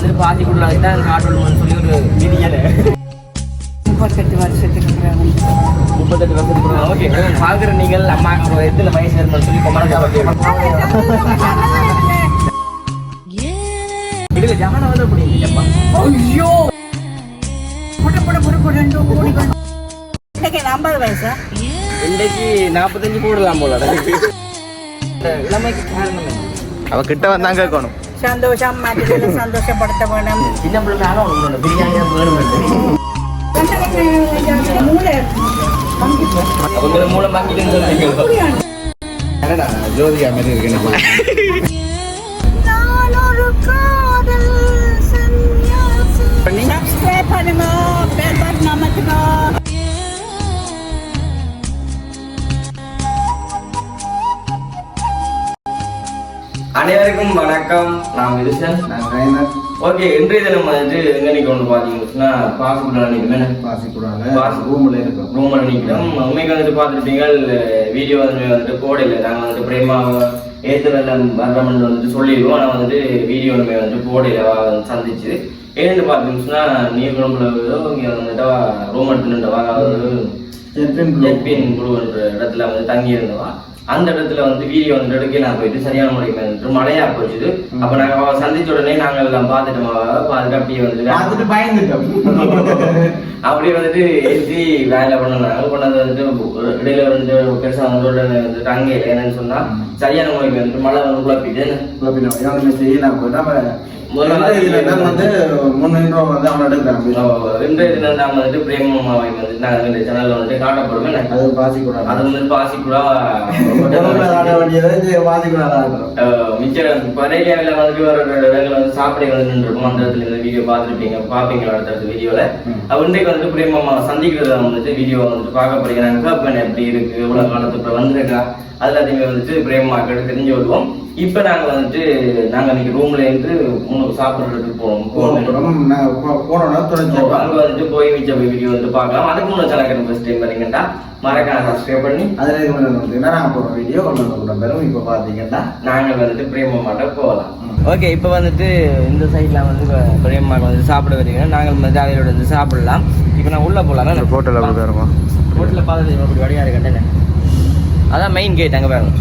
வந்து பாசிக்குள்ள தான் காட்டணும்னு சொல்லி ஒரு விதியலை முப்பத்தெட்டு வருஷத்துக்கு பிறகு. முப்பத்தெட்டு வருஷத்துக்கு ஓகே பார்க்குற நீங்கள் அம்மா எத்தனை வயசு இருக்குன்னு சொல்லி கொண்டாட இதுல ஜான வந்து அப்படி ஐயோ! புட புட புட புடண்டு ஓடி கொண்டு இன்னைக்கு ஐம்பது வயசா? இன்றைக்கு நாற்பத்தஞ்சு போடலாம் போல. இளமைக்கு காரணம்? அவ கிட்ட வந்தா கேட்கணும். சந்தோஷம் மற்றவர்களை சந்தோஷப்படுத்த வேணும். சின்ன பிள்ளைனாலும் உங்களோட பிரியாணி வேணும் மூளை உங்களை மூலம் வாங்கிட்டு சொல்லுங்க ஜோதிகா மாதிரி பண்ணுங்க அனைவருக்கும் வணக்கம். நான் விருசன் ஓகே இன்றைய தினம் வந்துட்டு எங்க நிக்கணும் பாத்தீங்கன்னா பாசிபிள் நினைக்கிறேன் பாசி ரூம்ல இருக்கும். ரூம்ல நிக்கிறோம் உண்மைக்கு வந்துட்டு பார்த்துருப்பீங்க வீடியோ வந்து வந்துட்டு போடல. நாங்க வந்துட்டு பிரேமா ஏத்து வெள்ளம் வர்றோம்னு வந்துட்டு சொல்லிடுவோம் ஆனா வந்துட்டு வீடியோ ஒன்றுமே வந்துட்டு வந்து சந்திச்சு. ஏன்னு பார்த்தீங்கன்னா நீர் குழம்புல இங்க வந்துட்டு ரூம் எடுத்துட்டவா அதாவது ஜெட்பின் குழுன்ற இடத்துல வந்து தங்கி இருந்தவா அந்த இடத்துல வந்து வீடியோ வந்து எடுக்க நான் போயிட்டு சரியான முறைக்கு வந்துட்டு மழையா போச்சுது. அப்ப நாங்க அவ சந்திச்ச உடனே நாங்க எல்லாம் பார்த்துட்டோம். பார்த்துட்டு அப்படியே வந்துட்டு பார்த்துட்டு பயந்துட்டோம். அப்படியே வந்துட்டு ஏற்றி வேலை பண்ணாங்க பண்ணது வந்துட்டு இடையில வந்துட்டு பெருசா வந்து உடனே வந்துட்டு அங்கே இல்லை என்னன்னு சொன்னா சரியான முறைக்கு வந்துட்டு மழை வந்து குழப்பிட்டு இதுல தான் வந்து முன்னூறு வந்து அவன் எடுக்கிறான் இன்றைய தினம் நாம வந்துட்டு பிரேமமாவை வந்துட்டு நாங்க இந்த சேனல்ல வந்துட்டு காட்டப்படுவோம் என்ன? அது பாசிக்கூடாது அது வந்து பாசி மிச்சம் பரேலியாவில் வந்துட்டு ஒரு இடங்கள் வந்து சாப்பிட வந்து நின்றுருக்கும் அந்த இடத்துல இந்த வீடியோ பார்த்துருப்பீங்க பார்ப்பீங்க அடுத்தடுத்த வீடியோல அவ இன்றைக்கு வந்துட்டு பிரேமமா சந்திக்கிறத வந்துட்டு வீடியோ வந்துட்டு பார்க்க போறீங்க. நாங்கள் எப்படி இருக்கு இவ்வளவு காலத்துக்கு வந்திருக்கா? அது எல்லாத்தையுமே வந்துட்டு பிரேமமாக்கிட்டு தெரிஞ்சு வருவோம். இப்ப நாங்க வந்துட்டு நாங்க இன்னைக்கு ரூம்ல இருந்து உணவு சாப்பிடுறதுக்கு போவோம் தொடர்ந்து அங்க வந்துட்டு போய் மிச்ச வீடியோ வந்து பார்க்கலாம். அதுக்கு முன்னாடி சேனல் ஃபர்ஸ்ட் டைம் வரீங்கன்னா மறக்காம சப்ஸ்கிரைப் பண்ணி அதுல வந்து நான் போடுற வீடியோ ஒன்று கூட பெரும் இப்போ பார்த்தீங்கன்னா நாங்க வந்துட்டு பிரேமமாட்ட போகலாம். ஓகே இப்போ வந்துட்டு இந்த சைடில் வந்து பிரேமமாக வந்து சாப்பிட வரீங்க நாங்கள் வந்து அவையோட வந்து சாப்பிடலாம். இப்போ நான் உள்ள போகலாம் ஹோட்டல் அப்படி இருக்கும் ஹோட்டலில் பார்த்து அப்படி வழியாக இருக்கட்டேன் அதான் மெயின் கேட் அங்கே பாருங்க.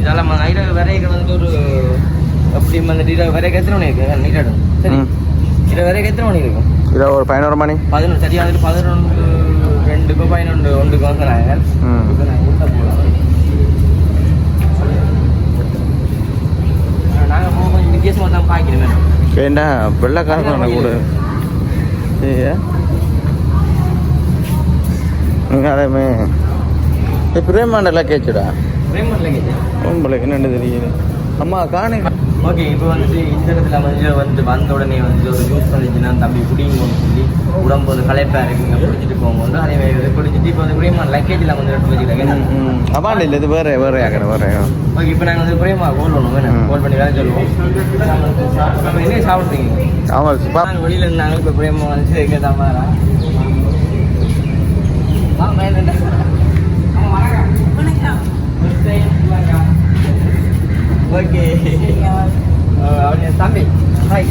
இதெல்லாம் ஐடியா வரைக்கும் வந்து ஒரு எப்படி வந்துட்டு இதை வரைக்கும் எத்தனை மணி இருக்கு? நீட்டாடும் சரி. ம். இதை வரைக்கும் எத்தனை மணி இருக்கும்? இதில் ஒரு பதினோரு மணி. பதினொன்று. சரியா வந்துட்டு பதினொன்று ரெண்டுக்கோ பதினொன்று ஒன்றுக்கு வந்து நாங்கள் நாங்கள் போக கொஞ்சம் வித்தியாசமாக தான் பார்க்கணுமே ஏண்டா வெள்ளைக்காரங்க கூட. ஏ? அதேமே பிரேமாண்ட லக்கேச்சுடா பிரேமரில் கேட்டேன் உங்களுக்கு என்னண்டு தெரியுது? அம்மா காணே. ஓகே இப்போ வந்துட்டு இந்த இடத்துல வந்து வந்து வந்த உடனே வந்து ஒரு ஜூஸ் வந்துச்சுன்னா தம்பி குடிங்கன்னு சொல்லி உடம்பு வந்து களைப்பா இருக்குங்க குடிச்சிட்டு போகும்போது அதே மாதிரி குடிச்சிட்டு இப்போ வந்து பிரேமா லக்கேஜில் வந்து எடுத்து வச்சுக்கிட்டாங்க அவாண்ட இல்லை இது வேற வேற ஆக்கிற வேற. ஓகே இப்போ நாங்கள் வந்து பிரேமா கோல் பண்ணுவோம். கோல் பண்ணி வேலை சொல்லுவோம். என்ன சாப்பிட்றீங்க? ஆமாம் வெளியில இருந்தாங்க இப்போ பிரேமா வந்து எங்கே தான் வரா ஓகே அவன் தம்பி ஹாய்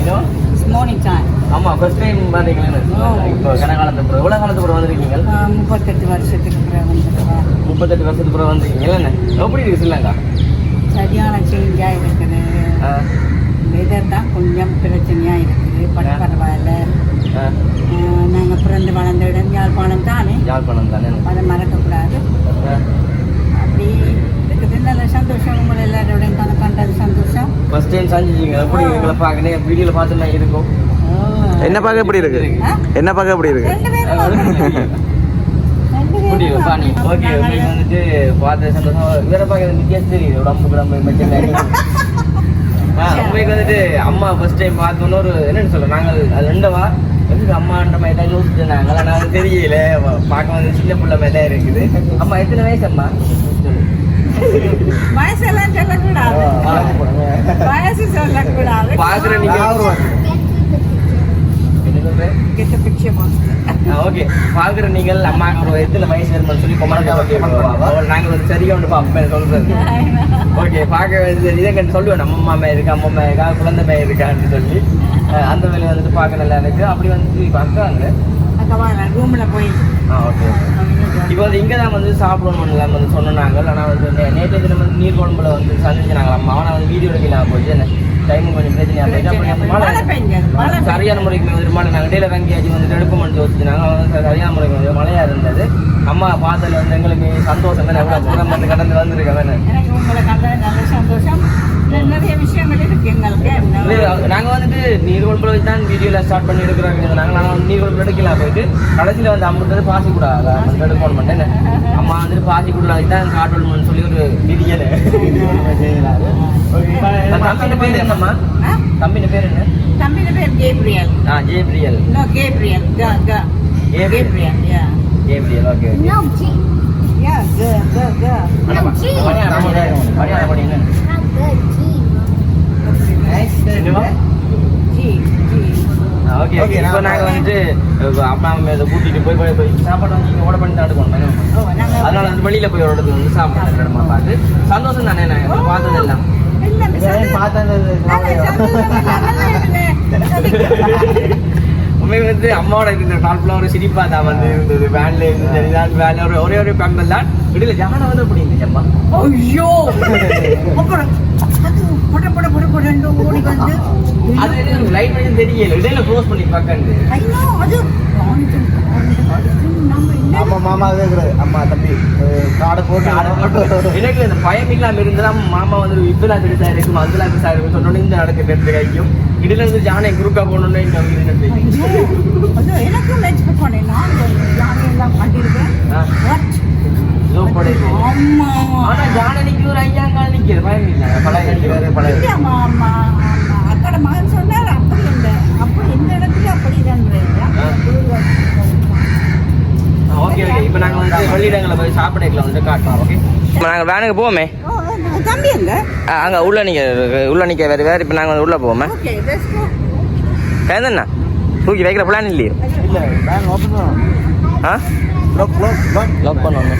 என்ன மார்னிங் டைம் ஆமா ஃபர்ஸ்ட் டைம் பாத்தீங்களா இப்போ கனகாலத்து பிறகு எவ்வளோ காலத்து பிறகு வந்திருக்கீங்க? முப்பத்தெட்டு வருஷத்துக்கு பிறகு முப்பத்தெட்டு வருஷத்துக்கு பிறகு வந்திருக்கீங்க என்ன? எப்படி இருக்கு ஸ்ரீலங்கா சரியான சேஞ்சாக இருக்குது. வெதர் தான் கொஞ்சம் பிரச்சனையாக இருக்குது பட். பரவாயில்ல. நாங்கள் பிறந்து வளர்ந்த இடம் யாழ்ப்பாணம் தானே? யாழ்ப்பாணம் தானே. அதை மறக்கக்கூடாது. அப்படி இருக்குது. நல்ல சந்தோஷம். உங்களை கணக்கு கண்டது சந்தோஷம். ஃபர்ஸ்ட் டைம் சந்திச்சிங்க எப்படி எங்களை பார்க்கணும் வீடியோவில் பார்த்துனா இருக்கும். என்ன பார்க்க எப்படி இருக்கு? என்ன பார்க்க எப்படி இருக்கு? ஓகே உங்களுக்கு வந்துட்டு பார்த்த சந்தோஷம் வேற பார்க்க வித்தியாசம் தெரியுது. உடம்பு உடம்பு உங்களுக்கு வந்துட்டு அம்மா ஃபர்ஸ்ட் டைம் பார்த்தோன்னு ஒரு என்னன்னு சொல்ல நாங்கள் அது ரெண்டவா? எதுக்கு அம்மான்ற மாதிரி தான் யோசிச்சு நாங்கள் நான் தெரியல. பார்க்க வந்து சின்ன பிள்ளை மாதிரி தான் இருக்குது. அம்மா எத்தனை வயசு அம்மா? வயசெல்லாம் சொல்லக்கூடாது. வயசு சொல்லக்கூடாது. பாக்குற நீங்க. ஓகே. பாக்குற நீங்கள் அம்மா ஒரு எத்தனை வயசு வருமானு சொல்லி கொமரத்தை நாங்கள் வந்து சரியா ஒன்று பார்ப்போம் சொல்றது? ஓகே பார்க்க இதை சொல்லுவேன். நம்ம அம்மா இருக்கா அம்மா இருக்கா குழந்தை அம்மா இருக்கான்னு சொல்லி. அந்த வேலையை வந்துட்டு பார்க்க நல்லா இருக்கு. அப்படி வந்து பார்க்குறாங்க ரூம்ல போய் ஆ ஓகே இப்போ வந்து இங்கே தான் வந்து சாப்பிடணும் எல்லாம் வந்து சொன்னாங்க. ஆனால் வந்து நேற்று தினம் வந்து நீர் குழம்புல வந்து சந்திச்சாங்க அம்மா அவனை வந்து வீடியோ எடுக்கலாம் போச்சு என்ன? டைமும் கொஞ்சம் பிரச்சனையாக போயிட்டு அப்புறம் மழை சரியான முறைக்கு வந்து மழை நாங்கள் இடையில வெங்காயம் வந்து எடுப்போம்னு யோசிச்சுனாங்க அவன் வந்து சரியான முறைக்கு வந்து மழையாக இருந்தது. அம்மா பார்த்ததுல வந்து எங்களுக்கு சந்தோஷம் தான். எவ்வளோ வந்து கடந்து வந்திருக்கேன் சந்தோஷம். நிறைய விஷயங்கள் இருக்கு எங்களுக்கு. நாங்கள் வந்துட்டு நீர் குழம்புல வச்சு தான் வீடியோவில் ஸ்டார்ட் பண்ணி எடுக்கிறாங்க நாங்கள் நாங்கள் வந்து நீர் குழம்பு எடுக்கலாம் போயிட்டு கடைசியில் வந்து அம்மன் பாசி கூட எடுக்கணும் மாட்டேன் அம்மா வந்துட்டு பாசி கூட வச்சு தான் காட்டணும்னு சொல்லி ஒரு விதியல் தம்பின பேர் என்னம்மா? தம்பின பேர் என்ன? தம்பியோட பேர் கேப்ரியல். ஆ ஜேப்ரியல் நோ கேப்ரியல். க க. Gabriel. Yeah. Gabriel okay okay. No, G. Yeah க க க. No, G. மணியான படி என்ன Not good, G. என்னவா? ஜி. G okay okay. இப்போ நான் நாங்கள் வந்துட்டு அப்பா அம்மா இதை கூட்டிட்டு போய் போய் போய் சாப்பாடு வந்து இங்கே ஓட பண்ணி நாங்க அதனால வந்து வெளியில போய் ஒரு இடத்துல வந்து சாப்பிட்டு இடமா பார்த்து. சந்தோஷம் தானே நான் இங்க பார்த்தது எல்லாம். உண்மை வந்து அம்மாவோட இருந்த கால்ஃபிளவர் ஒரு சிரிப்பா தான் வந்து இருந்தது. வேன்ல இருந்து சரிதான் வேன்ல ஒரு ஒரே ஒரு பெம்பல் தான். இடையில ஜான வந்து அப்படி இருந்துச்சு அம்மா. ஐயோ! அப்புறம் புட புட புட புடன்னு ஓடி வந்து. அது லைட் பண்ணி தெரியல. இடையில க்ளோஸ் பண்ணி பார்க்கறது. ஐயோ அது நம்ம என்ன ஆமா மாமா கேக்குறது அம்மா தம்பி காடை போட்டு எனக்கு இந்த பயம் இல்லாம இருந்தா மாமா வந்து இப்பெல்லாம் பெருசா இருக்கும்? அதெல்லாம் பெருசா இருக்கும் சொன்னோட இந்த நடக்கிறது கைக்கும் இடையில இருந்து ஜானை வந்து ஐயோ, அது எனக்கும் எக்ஸ்பெக்ட் பண்ணேன் நான் யாரையெல்லாம் கண்டிருக்கேன் ஆ. What? இதோ படையுது. ஆமா ஆனா ஜான நிக்க ஒரு ஐயாங்கால் நிக்கிறது பயம் இல்ல பழைய கட்டிக்காரு பழைய இல்லையாம்மா, ஆமா, ஆமா. அக்கட மகன் சொன்னார் அப்படி இல்லை அப்படி இந்த இடத்துல அப்படி ஓகே ஓகே இப்போ நாங்க வந்து வெளியிடங்களில் போய் சாப்பிடக்கலாம் வந்து காட்டுறோம் ஓகே நாங்கள் வேனுக்கு போவோமே. தம்பி இல்ல அங்கே உள்ள நிற்க உள்ள நிற்க வேறு வேறு இப்போ நாங்கள் வந்து உள்ளே போவோமே. வேந்தண்ணா தூக்கி வைக்கிற பிளான் இல்லையே. ஆ? லாக் பண்ணுவோம்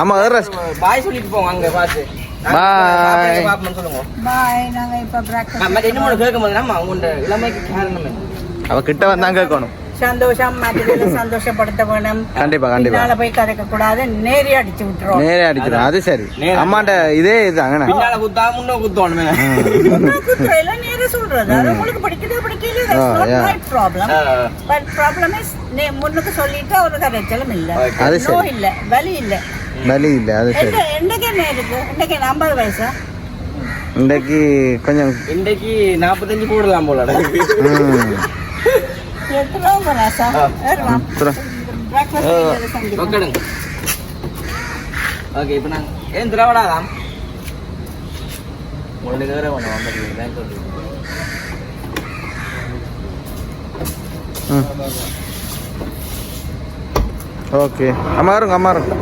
ஆமா பாய் சொல்லிட்டு போங்க அங்கே பார்த்து. சொல்லுங்க. பாய் நாங்க இப்ப breakfast மற்ற என்ன கேட்கும் போது நம்ம உங்களோட இளமைக்கு காரணம் என்ன? அவ கிட்ட வந்தா கேட்கணும். சந்தோஷம் சந்தோஷப்படுத்த வேணும். கண்டிப்பா, கண்டிப்பா. போய் கதைக்க கூடாது நேரே அடிச்சு விட்டுரும் நேரே அடிச்சிடும் அது சரி. அம்மாண்ட இதே இதுதாங்கண்ணே பின்னால குத்தா முன்ன குத்தோணுமே குத்துறையில நேரே சொல்றது. உங்களுக்கு பிடிக்குது பிடிக்கல. ப்ராப்ளம். பட் ப்ராப்ளம் இஸ் முன்னுக்கு சொல்லிட்டு ஒரு கரைச்சலும் இல்ல. அது நோ சரி. இல்ல வலி இல்ல. வலி இல்லை அது சரி. என்ன என்னைக்கு என்ன இருக்கு? இன்னைக்கு என்ன ஐம்பது வயசா? இன்றைக்கு கொஞ்சம் இன்றைக்கு நாற்பத்தஞ்சு போடலாம் போல. ம் எத்தனை ராசா ஆ. ஏறுவான். அப்புறம் breakfast செய்யறது செஞ்சுக்கலாம். ஓகேடுங்க ஓகே இப்போ நாங்கள் ஏன் திரவடாதாம் உங்களுக்கு வேற ஒன்று வந்துருக்கு ம் ஓகே அம்மா இருங்க அம்மா இருங்க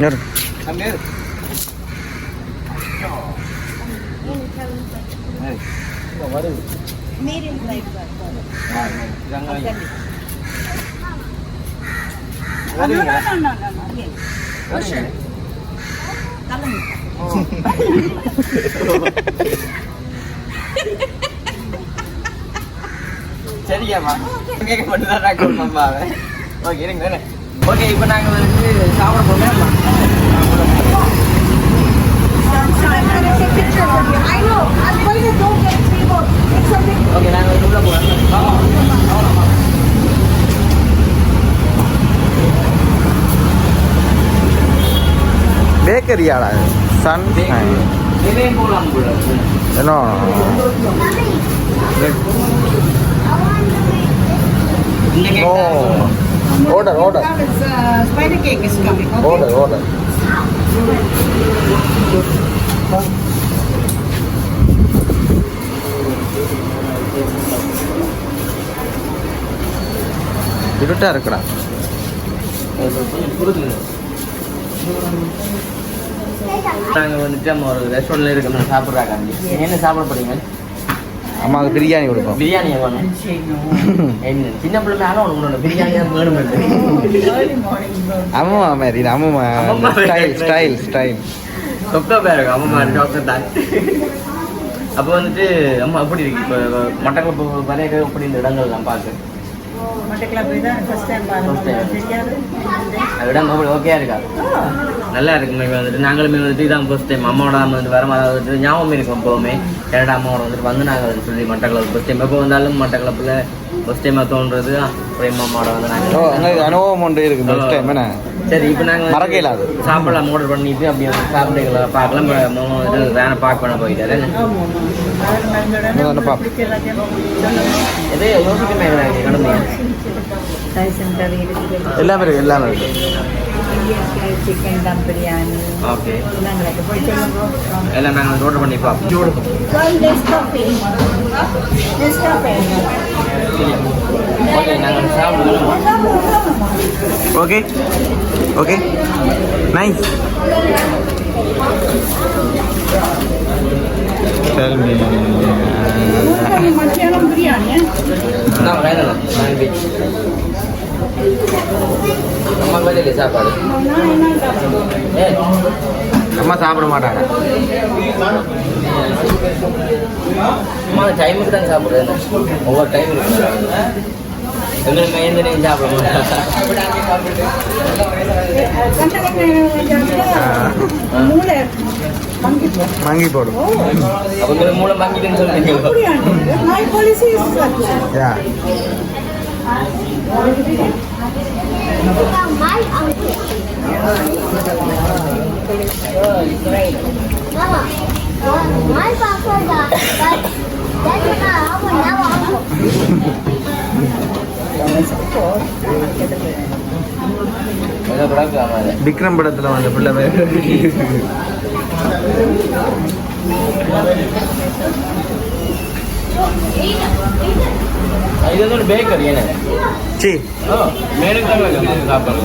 இரு. Medium flight, sir. No, no, no, no, no, no. Yes. Push it. தள்ளுங்க. சரியாம்மா கேட்க மட்டும் தான் நான் கொண்டு வந்தாவே ஓகே இருங்க ஓகே இப்போ நாங்கள் வந்து சாப்பிட போகிறோம் I know. I'm going to go get okay நாங்கள் உள்ள போகிறோம் பேக்கரியாடா சன் என்ன ஓ order order Now it's, uh, spider cake is coming, okay? Order order இருட்டா இருக்குடா. நாங்கள் வந்துட்டு நம்ம ஒரு ரெஸ்டாரண்ட்ல இருக்கோம் சாப்பிட்றாங்க. என்ன சாப்பிட போறீங்க? அம்மாவுக்கு பிரியாணி கொடுப்போம். பிரியாணி வேணும் சின்ன பிள்ளை மேலும் உங்களோட பிரியாணி தான் வேணும். அம்மா அம்மம்மா. ஸ்டைல் ஸ்டைல் ஸ்டைல் சொக்கா பேருக்கு அம்மா டாக்டர் தான். அப்போ வந்துட்டு அம்மா எப்படி இருக்கு? இப்போ மட்டக்களப்பு வரைய எப்படி இந்த இடங்கள்லாம் பார்க்க அது அப்படி ஓகேயா இருக்கா? நல்லா இருக்குமே வந்துட்டு. நாங்களுமே வந்துட்டு இதான் ஃபர்ஸ்ட் டைம் அம்மாவோட வந்துட்டு வர வந்துட்டு ஞாபகம் இருக்கும் எப்போவுமே. கனடா அம்மாவோட வந்துட்டு வந்து நாங்கள் வந்து சொல்லி மட்டக்களப்பு ஃபர்ஸ்ட் டைம் எப்போ வந்தாலும் மட்டக்களப்பில் ஃபர்ஸ்ட் டைமாக தோன்றது பிரேம் அம்மாவோட வந்து நாங்கள் அனுபவம் ஒன்று இருக்கு நெக்ஸ்ட் டைம் என்ன? சரி இப்போ நாங்கள் மறக்க இயலாது. சாப்பிடலாம் ஆர்டர் பண்ணிட்டு அப்படியே சாப்பிடுங்களா பார்க்கலாம். மாமா வந்து வேனை பார்க் பண்ண போயிட்டாரு எதே? யோசிக்கமே இருக்குது எல்லாமே இருக்கு எல்லாமே இருக்கு. சிக்கன் தம் பிரியாணி ஓகே எல்லாம் நாங்கள் ஆர்டர் பண்ணி பார்ப்போம். Okay okay nice Tell me. மத்தியானம் பிரியாணி நான் வேணும் நான்வெஜ் அம்மா பதில் சாப்பாடு அம்மா சாப்பிட மாட்டாங்க அம்மா டைமுக்கு தான் சாப்பிடுறேன் ஒவ்வொரு டைம் இருக்கு எங்களுக்கு மையந்த நேரம் சாப்பிட மூளை வாங்கிப்போம் மங்கி போடும் விக்ரம் படத்துல வந்த பிள்ளை பேர் இது வந்து ஒரு பேக்கரி என்ன சி மேலுக்கு தான்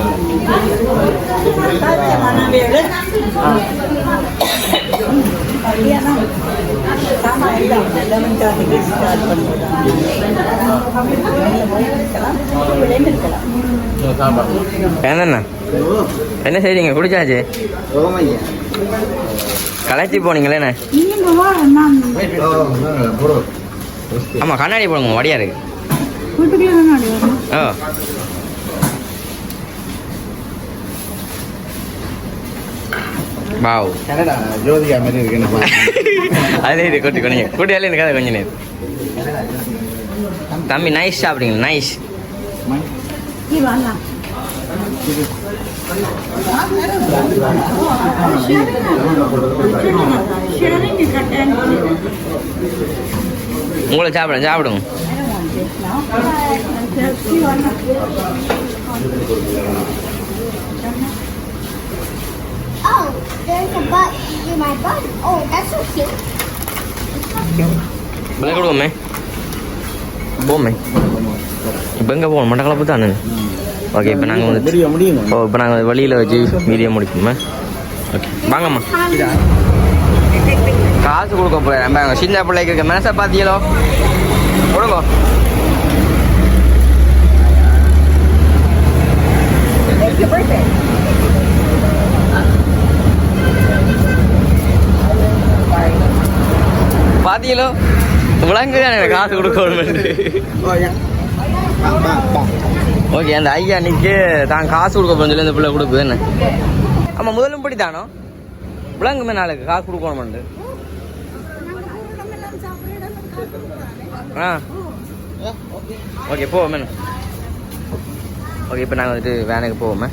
என்னண்ணா? என்ன செய்றீங்க குடிச்சாச்சு? களைச்சி போனீங்களேண்ணே? ஆமாம் கண்ணாடி போடுங்க வடியா இருக்கு. ஓ வாவ். கனடா ஜோதிகா மாதிரி இருக்குன்னு பாருங்க. அதே இது கொட்டி கொஞ்சம் கூட்டி வேலையில் இருக்காது கொஞ்சம் நேரம். தம்பி நைஸ் சாப்பிடுங்க நைஸ் ஷேரிங் உங்களை சாப்பிடுங்க சாப்பிடுங்க. Oh, there's a butt in my butt. Oh, that's so cute. இப்போ எங்கே போகணும்? மட்டக்களப்பு தானே ஓகே இப்போ நாங்கள் வந்து முடியும் முடியும்? ஓ இப்போ நாங்கள் வெளியில் வச்சு வீடியோ முடிப்போமே. ஓகே வாங்கம்மா. காசு கொடுக்க போகிறேன் நம்ம சின்ன பிள்ளைக்கு இருக்க மனசை பார்த்தீங்களோ கொடுங்க. பார்த்தீங்களோ விளங்கு எனக்கு காசு கொடுக்கணும் ஓகே அந்த ஐயா அன்னைக்கு தான் காசு கொடுக்க போறேன்னு சொல்லி அந்த பிள்ளை கொடுக்குது என்ன? ஆமாம் முதலும் படி தானோ விளங்குமே நாளைக்கு காசு கொடுக்கணுமெண்டு ஆ. ஓகே போவோமே. ஓகே இப்போ நாங்கள் வந்துட்டு வேனுக்கு போவோமே.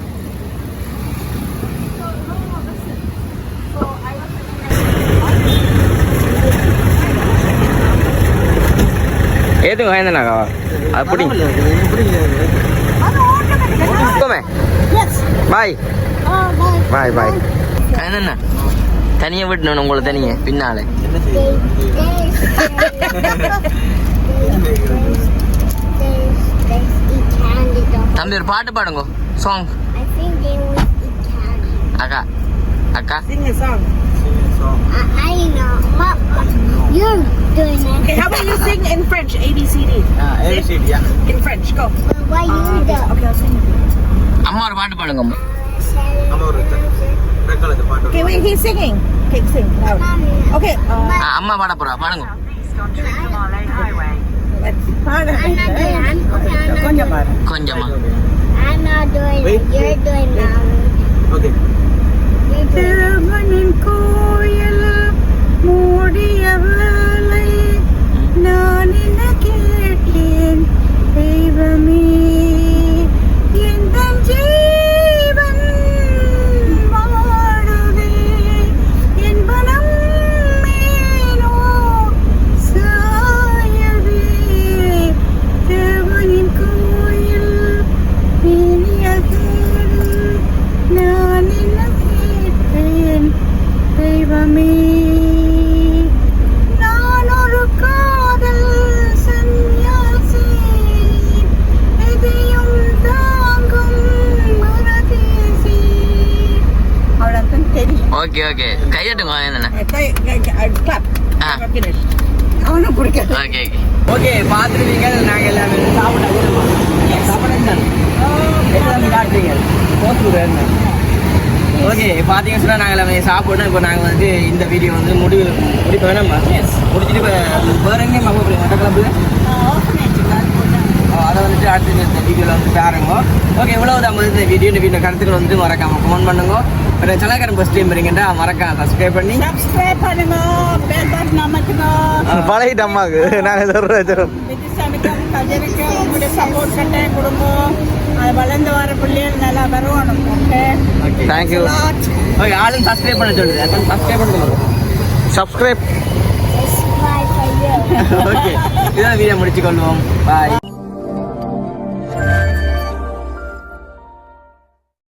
ஏத்துங்க வாய்ந்தனாக்கா அப்படி பாய். பாய் பாய் என்னண்ணா தனியாக விட்டுணும் உங்களை தனியே பின்னாலே தம்பி ஒரு பாட்டு பாடுங்க சாங். அக்கா அக்கா Sing a song. I, I know. What, you're doing it. Okay, how about you sing in French? A B C D. In French, go. What you do? Okay, I'll sing. அம்மா ஒரு பாட்டு பாடுங்க அம்மா Okay, wait, he's singing. Okay, sing loud. Okay. ஆ, Uh, அம்மா பாட போறா பாடுங்க let's பாடு. I'm not doing it. I'm, okay, I'm not கொஞ்சம் பாடு. கொஞ்சமா I'm not doing it. You're doing it. You're doing தேவனின் கோயில் மூடிய வேளை நான் என்ன ஓகே ஓகே கிளாப் ஆ. அவனும் பிடிக்காது ஓகே ஓகே பார்த்துருவீங்க நாங்கள் எல்லாமே சாப்பிட சாப்பிடுங்க ஓகே பார்த்தீங்கன்னு சொன்னால் நாங்கள் எல்லாமே சாப்பிடணும் இப்போ நாங்கள் வந்து இந்த வீடியோ வந்து முடிவு முடிப்பு வேணாமா முடிச்சுட்டு இப்போ வேறு எங்கேயும் பார்க்க போகிறீங்க மட்டக்கிழப்பில் அதை வந்துட்டு அடுத்து இந்த வீடியோவில் வந்து பாருங்க ஓகே இவ்வளவு தான் வந்து இந்த வீடியோ இந்த வீடியோ கருத்துக்கள் வந்து மறக்காம கமெண்ட் பண்ணுங்க. வேறு சலாக்காரன் ஃபஸ்ட் டைம் வரீங்கன்னா மறக்காம சப்ஸ்கிரைப் பண்ணி. சப்ஸ்கிரைப் பண்ணுங்க. பெல் பட்டன் அமைக்கணும் பழகிட்ட அம்மாவுக்கு நாங்கள் சொல்கிறோம் உங்களுடைய சப்போர்ட் கட்டே கொடுங்க அது வளர்ந்து வர பிள்ளைகள் நல்லா வருவானும் okay okay thank you okay ஆளும் சப்ஸ்கிரைப் பண்ண சொல்லுது. அதான் சப்ஸ்கிரைப் பண்ண சொல்லுங்க சப்ஸ்கிரைப். ஓகே இதான் வீடியோ முடிச்சுக்கொள்வோம் பாய்